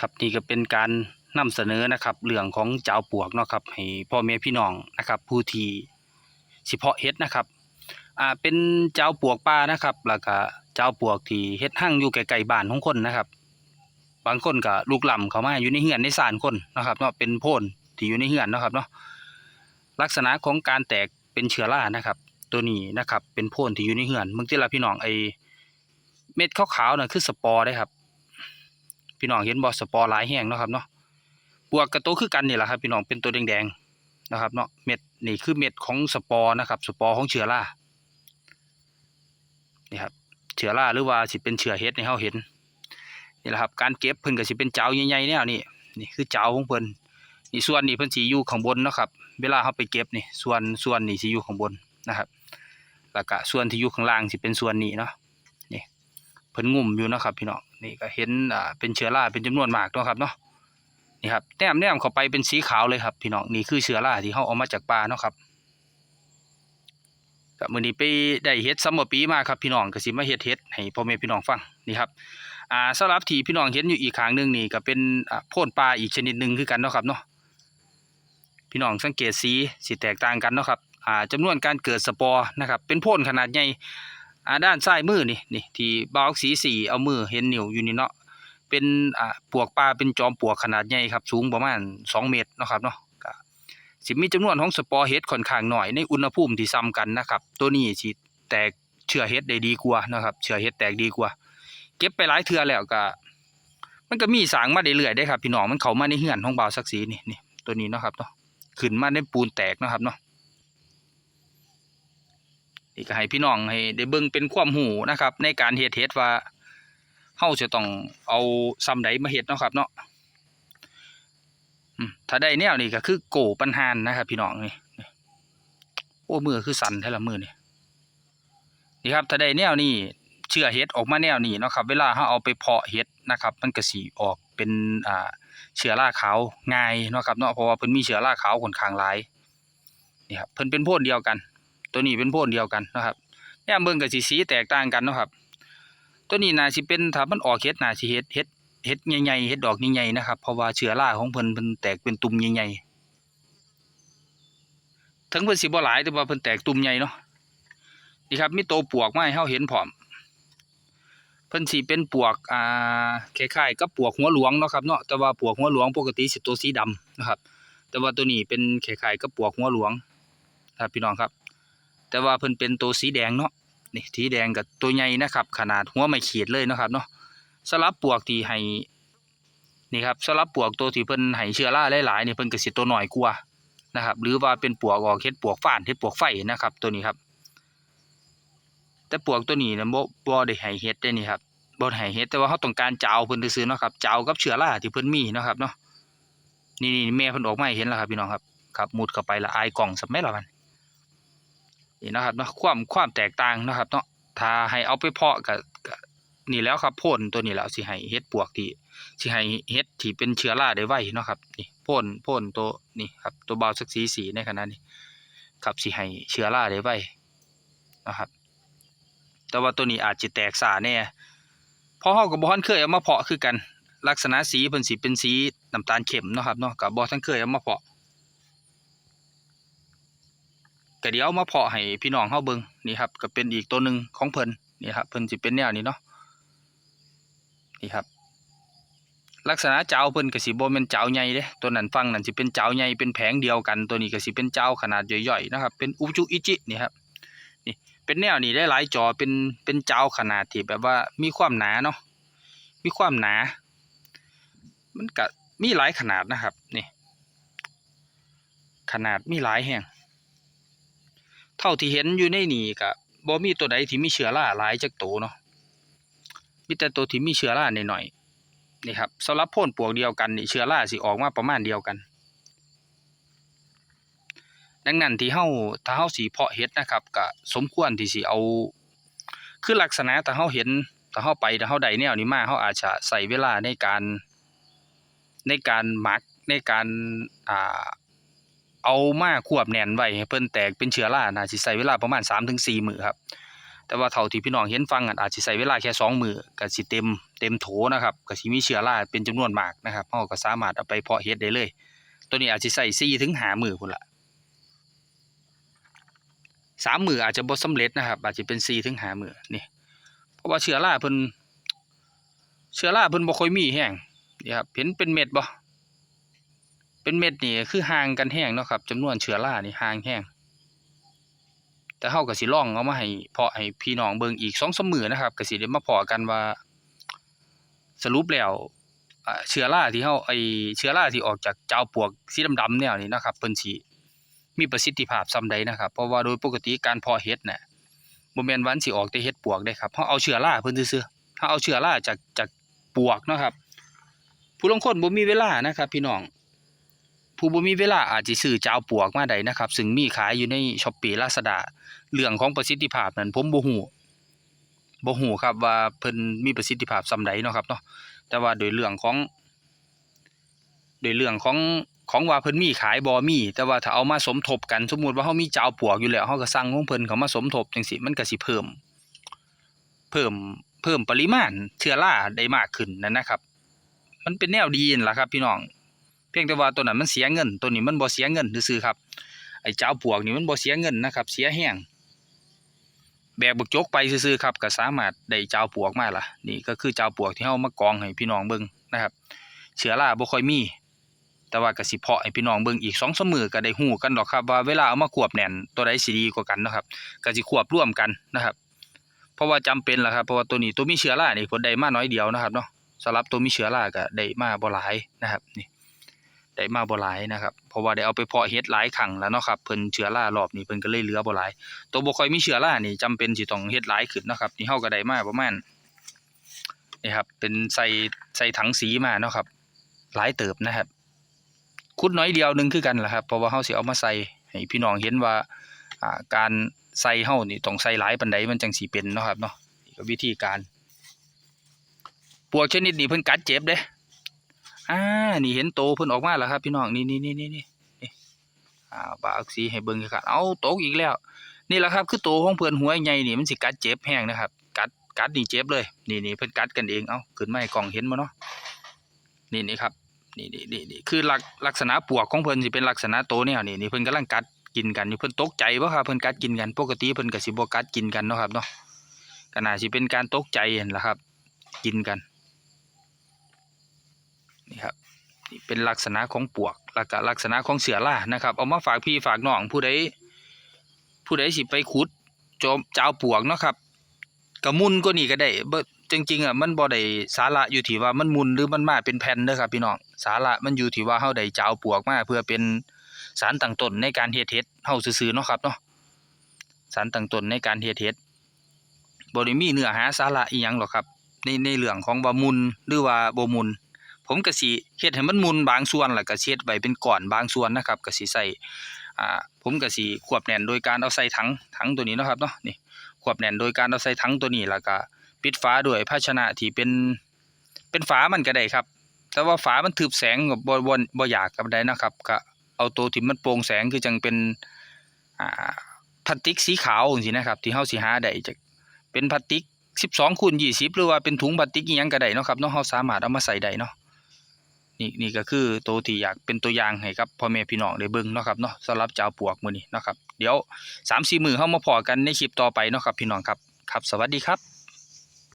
ครับนี่ก็เป็นการนำเสนอนะครับเรื่องของเจ้าปวกเนาะครับให้พ่อแม่พี่น้องนะครับ ผู้ที่สิเพาะเฮ็ดนะครับอ่าเป็นเจ้าปวกป่านะครับแล้วก็เจ้าปวกที่เฮ็ดหั่งอยู่ไกลๆบ้านของคนนะครับ บางคนก็ลูกหล่ำเข้ามาอยู่ในเฮือนในศาลคนนะครับเนาะเป็นโพนที่อยู่ในเฮือนเนาะครับเนาะลักษณะของการแตกเป็นเชื้อรานะครับ ตัวนี้นะครับเป็นโพนที่อยู่ในเฮือนบางทีละพี่น้องไอเม็ดขาวๆน่ะคือสปอร์ได้ครับ พี่น้องเห็นบ่สปอร์หลายแห้งเนาะครับเนาะบวกกับตัวคือกันนี่แหละครับพี่น้องเป็นตัวแดงๆนะครับเนาะเม็ดนี่คือเม็ดของสปอร์นะครับสปอร์ของเชื้อรานี่ครับเชื้อราหรือว่าสิเป็นเชื้อเห็ดในเฮาเห็นนี่แหละครับการเก็บเพิ่นก็สิเป็นเจ้าใหญ่ๆแนวนี่นี่คือเจ้าของเพิ่นนี่ส่วนนี่เพิ่นสิอยู่ข้างบนนะครับเวลาเฮาไปเก็บนี่ส่วนส่วนนี่สิอยู่ข้างบนนะครับแล้วก็ส่วนที่อยู่ข้างล่างสิเป็นส่วนนี้เนาะ เพิ่นงุ่มอยู่นะครับพี่น้องนี่ก็เห็นอ่าเป็นเชื้อราเป็นจำนวนมากนะครับเนาะนี่ครับแนมแนมเข้าไปเป็นสีขาวเลยครับพี่น้องนี่คือเชื้อราที่เฮาเอามาจากป่าเนาะครับก็มือนี้ไปได้เฮ็ดซัมเมอร์ปีมาครับพี่น้องก็สิมาเฮ็ดเฮ็ดให้พ่อแม่พี่น้องฟังนี่ครับอ่าสำหรับที่พี่น้องเห็นอยู่อีกข้างหนึ่งนี่ก็เป็นอ่าโพ่นปลาอีกชนิดหนึ่งคือกันเนาะครับเนาะพี่น้องสังเกตสีสิแตกต่างกันเนาะครับอ่าจำนวนการเกิดสปอร์นะครับเป็นโพ่นขนาดใหญ่ อ่าด้านซ้ายมือนี่นี่ที่บ่าวสีสีเอามือเห็นนิ้วอยู่นี่เนาะเป็นอ่าปวกปลาเป็นจอมปลวกขนาดใหญ่ครับสูงประมาณ 2 เมตรเนาะครับเนาะก็สิมีจำนวนของสปอร์เฮ็ดค่อนข้างหน่อยในอุณหภูมิที่ซ้ำกันนะครับตัวนี้สิแตกเชื้อเฮ็ดได้ดีกว่านะครับเชื้อเฮ็ดแตกดีกว่า เก็บไปหลายเทื่อแล้วก็มันก็มีสางมาเรื่อยๆได้ครับพี่น้องมันเข้ามาในเฮือนของบ่าวศักดิ์ศรีนี่นี่ตัวนี้เนาะครับเนาะขึ้นมาในปูนแตกเนาะครับเนาะ นี่ก็ให้พี่น้องให้ได้เบิ่งเป็นความหูนะครับ ในการเฮ็ดเฮ็ดว่าเฮาจะต้องเอาซ้ำใดมาเฮ็ดเนาะครับ เนาะถ้าได้แนวนี้ก็คือโกปัญหานนะครับ พี่น้องนี่โอ้มือคือสั่นแท้ละมือนี่นี่ครับถ้าได้แนวนี้เชื่อเฮ็ดออกมาแนวนี้เนาะครับ เวลาเฮาเอาไปเพาะเฮ็ดนะครับ มันก็สิออกเป็นอ่าเชื้อราขาวง่ายเนาะครับเนาะเพราะว่าเพิ่นมีเชื้อราขาวค่อนข้างหลายนี่ครับเพิ่นเป็นโพนเดียวกัน ตัวนี้เป็นโพนเดียวกันนะครับเนี่ยเบิ่งกับสีสีแตกต่างกันนะครับ ตัวนี้น่าสิเป็นถ้ามันออกเฮ็ดน่าสิเฮ็ดเฮ็ดเฮ็ดใหญ่ๆเฮ็ดดอกใหญ่ๆนะครับเพราะว่าเชื้อราของเพิ่นเพิ่นแตกเป็นตุ่มใหญ่ๆถึงเพิ่นสิบ่หลายแต่ว่าเพิ่นแตกตุ่มใหญ่เนาะนี่ครับมีโตวปวกมาให้เฮาเห็นพร้อมเพิ่นสิเป็นปวกอ่าคล้ายๆกับปวกหัวหลวงเนาะครับเนาะแต่ว่าปวกหัวหลวงปกติสิตัวสีดำนะครับ แต่ว่าตัวนี้เป็นคล้ายๆกับปวกหัวหลวงครับพี่น้องครับ แต่ว่าเพิ่นเป็นตัวสีแดงเนาะนี่สีแดงกับตัวใหญ่นะครับ ขนาดหัวไม่ขีดเลยนะครับเนาะสลับปวกที่ให้นี่ครับสลับปวกตัวที่เพิ่นให้เชื้อราหลายๆนี่เพิ่นก็สิตัวหน้อยกว่านะครับ หรือว่าเป็นปวกออกเฮ็ดปวกฟ้านเฮ็ดปวกไฟนะครับ ตัวนี้ครับ แต่ปวกตัวนี้นะบ่บ่ได้ให้เฮ็ดได้นี่ครับบ่ให้เฮ็ดแต่ว่าเฮาต้องการเจ้าเพิ่นซื่อเนาะครับเจ้ากับเชื้อราที่เพิ่นมีเนาะครับเนาะนี่นี่แม่เพิ่นออกมาเห็นแล้วครับพี่น้องครับครับมุดเข้าไปละอายกล่องสับแม่ละมัน นี่นะครับเนาะความความแตกต่างนะครับเนาะถ้าให้เอาไปเพาะกับนี่แล้วครับพ่นตัวนี้แล้วสิให้เฮ็ดปวกที่สิให้เฮ็ดที่เป็นเชื้อราได้ไวเนาะครับนี่พ่นพ่นตัวนี่ครับตัวเบาสักสีสีในขณะนี้ครับสิให้เชื้อราได้ไวนะครับ แต่ว่าตัวนี้อาจจะแตกสาแน่เพราะเฮาก็บ่ทันเคยเอามาเพาะคือกัน ลักษณะสีเพิ่นสิเป็นสีน้ำตาลเข้มเนาะครับเนาะก็บ่ทันเคยเอามาเพาะ ก็เดี๋ยวมาเพาะให้พี่น้องเฮาเบิ่งนี่ครับก็เป็นอีกตัวหนึ่งของเพิ่นนี่ครับเพิ่นสิเป็นแนวนี้เนาะนี่ครับ ลักษณะเจ้าเพิ่นก็สิบ่แม่นเจ้าใหญ่เด้ตัวนั้นฟังนั่นสิเป็นเจ้าใหญ่เป็นแผงเดียวกันตัวนี้ก็สิเป็นเจ้าขนาดย่อยๆนะครับ เป็นอุจุอิจินี่ครับนี่เป็นแนวนี้ได้หลายจอเป็นเป็นเจ้าขนาดที่แบบว่ามีความหนาเนาะมีความหนา มันก็มีหลายขนาดนะครับนี่ขนาดมีหลายแห่ง เท่าที่เห็นอยู่ในนี่ก็บ่มีตัวใดที่มีเชื้อราหลายจักตัวเนาะมีแต่ตัวที่มีเชื้อราหน่อยๆนี่ครับสำหรับพ่นปวกเดียวกันนี่เชื้อราสิออกมาประมาณเดียวกัน ดังนั้นที่เฮาถ้าเฮาสิเพาะเห็ดนะครับก็สมควรที่สิเอา คือลักษณะถ้าเฮาเห็นถ้าเฮาไปถ้าเฮาได้แนวนี้มาเฮาอาจจะใส่เวลาในการในการหมักในการอ่า เอามาควบแน่นไว้ให้เพิ่นแตกเป็นเชื้อราน่าสิใช้เวลาประมาณ3-4มื้อครับ แต่ว่าเท่าที่พี่น้องเห็นฟังอาจสิใช้เวลาแค่สองมือก็สิเต็มเต็มโถนะครับก็สิมีเชื้อราเป็นจำนวนมากนะครับเฮาก็สามารถเอาไปเพาะเฮ็ดได้เลย ตัวนี้อาจสิใช้สี่ถึงห้ามือพุ่นละสามมืออาจจะบ่สำเร็จนะครับ อาจจะเป็นสี่ถึงห้ามือนี่ เพราะว่าเชื้อราเพิ่นเชื้อราเพิ่นบ่ค่อยมีแห้งนี่ครับเห็นเป็นเม็ดบ่ เป็นเม็ดนี่คือห่างกันแห้งเนาะครับจำนวนเชื้อรานี่ห่างแห้งแต่เฮาก็สิลองเอามาให้เพาะให้พี่น้องเบิ่งอีก2-3มื้อนะครับก็สิได้มาพาะกันว่า สรุปแล้วเชื้อราที่เฮาไอเชื้อราที่ออกจากเจ้าปวกสีดำๆแนวนี้นะครับเพิ่นสิมีประสิทธิภาพส่ำใดนะครับเพราะว่าโดยปกติการเพาะเห็ดน่ะบ่แม่นวันสิออกแต่เฮ็ดปวกได้ครับเฮาเอาเชื้อราเพิ่นซื่อๆเฮาเอาเชื้อราจากจากปวกเนาะครับผู้ลางคนบ่มีเวลานะครับ พี่น้อง ผู้บ่มีเวลาอาจสิซื้อเจ้าปวกมาได้นะครับ ซึ่งมีขายอยู่ใน Shopee Lazada เรื่องของประสิทธิภาพนั้นผมบ่ฮู้บ่ฮู้ครับว่าเพิ่นมีประสิทธิภาพส่ำใดเนาะครับเนาะแต่ว่าโดยเรื่องของ โดยเรื่องของของว่าเพิ่นมีขายบ่มี แต่ว่าถ้าเอามาสมทบกันสมมุติว่าเฮามีเจ้าปวกอยู่แล้วเฮาก็สั่งของเพิ่นเขามาสมทบจังซี่มันก็สิเพิ่ม เพิ่มเพิ่มปริมาณเชื้อราได้มากขึ้นนั่นนะครับ มันเป็นแนวดีนล่ะครับ พี่น้อง เพียงแต่ว่าตัวนั้นมันเสียเงิน ตัวนี้มันบ่เสียเงินซื่อครับไอ้เจ้าปวกนี่มันบ่เสียเงินนะครับ เสียแห้งแบกบกจกไปซื่อครับก็สามารถได้เจ้าปวกมาล่ะ นี่ก็คือเจ้าปวกที่เฮามากองให้พี่น้องเบิ่งนะครับ เชื้อราบ่ค่อยมี แต่ว่าก็สิเพาะให้พี่น้องเบิ่งอีก2-3สมือก็ได้ฮู้กันดอกครับ ว่าเวลาเอามาควบแน่นตัวใดสิดีกว่ากันนะครับก็สิควบร่วมกันนะครับ เพราะว่าจำเป็นล่ะครับเพราะว่าตัวนี้ตัวมีเชื้อรานี่ผลได้มาน้อยเดียวนะครับเนาะสำหรับตัวมีเชื้อราก็ได้มาบ่หลายนะครับนี่ ได้มาบ่หลายนะครับ เพราะว่าได้เอาไปเพาะเฮ็ดหลายครั้งแล้วเนาะครับเพิ่นเชื้อรารอบนี้เพิ่นก็เลยเหลือบ่หลาย ตัวบ่ค่อยมีเชื้อรานี่จำเป็นสิต้องเฮ็ดหลายขึ้นเนาะครับนี่เฮาก็ได้มาประมาณนี่ครับเป็นใส่ใส่ถังสีมาเนาะครับ หลายเติบนะครับขุดน้อยเดียวหนึงคือกันแหละครับเพราะว่าเฮาสิเอามาใส่ให้พี่น้องเห็นว่าอ่าการใส่เฮานี่ต้องใส่หลายปานใดมันจังสิเป็นเนาะครับเนาะนี่ก็วิธีการปวกชนิดนี้เพิ่นกัดเจ็บเด้ อ่า นี่เห็นโตเพิ่นออกมาแล้วครับพี่น้อง นี่นี่นี่นี่นี่อ่าบาอักสีให้เบิ่งครับเอาตกอีกแล้ว นี่แหละครับ คือโตของเพิ่นหัวใหญ่นี่มันสิกัดเจ็บแห้งนะครับ กัด กัดนี่เจ็บเลย นี่นี่เพิ่นกัดกันเอง เอาขึ้นมาให้กล้องเห็นบ่เนาะ นี่นี่ครับ นี่นี่นี่นี่คือลักลักษณะปวกของเพิ่นสิเป็นลักษณะโตแนวนี่นี่เพิ่นกำลังกัดกินกันอยู่เพิ่นตกใจบ่ครับเพิ่นกัดกินกัน ปกติเพิ่นก็สิบ่กัดกินกันเนาะครับเนาะก็น่าสิเป็นการตกใจนั่นล่ะครับ กินกัน นี่ครับนี่เป็นลักษณะของปวกแล้วก็ลักษณะของเสือล่านะครับ เอามาฝากพี่ฝากน้องผู้ใดผู้ใดสิไปขุดโจมเจ้าปวกเนาะครับกระมุนก็นี่ก็ได้เบจริงๆอะมันบ่ได้สาระอยู่ที่ว่ามันมุนหรือมันมาเป็นแผ่นเด้อครับพี่น้องสาระมันอยู่ที่ว่าเฮาได้เจ้าปวกมาเพื่อเป็นสารตั้งต้นในการเฮ็ดเฮ็ดเฮาซื่อๆเนาะครับเนาะสารตั้งต้นในการเฮ็ดเฮ็ดบ่ได้มีเนื้อหาสาระอีหยังหรอกครับในในเรื่องของว่มุนหรือว่าบ่มุน ผมก็สิเฮ็ดให้มันมุนบางส่วนแล้วก็เช็ดไว้เป็นก้อนบางส่วนนะครับก็สิใส่อ่าผมก็สิควบแน่นโดยการเอาใส่ถังถังตัวนี้นะครับเนาะนี่ควบแน่นโดยการเอาใส่ถังตัวนี้แล้วก็ปิดฝาด้วยภาชนะที่เป็นเป็นฝามันก็ได้ครับ แต่ว่าฝามันทึบแสงก็บ่บ่บ่อยากกับได้นะครับก็เอาตัวที่มันโปร่งแสงคือจังเป็นอ่าพลาสติกสีขาวจังซี่นะครับที่เฮาสิหาได้จากเป็นพลาสติก12คูณ20 หรือว่าเป็นถุงพลาสติกอีหยังก็ได้เนาะครับเนาะเฮาสามารถเอามาใส่ได้เนาะ นี่นี่ก็คือตัวที่อยากเป็นตัวอย่างให้ครับพ่อแม่พี่น้องได้เบิ่งเนาะครับเนาะสำหรับเจ้าปวกมื้อนี้เนาะครับเดี๋ยว3-4มื้อเฮามาพอกันในคลิปต่อไปเนาะครับพี่น้องครับครับ สวัสดีครับ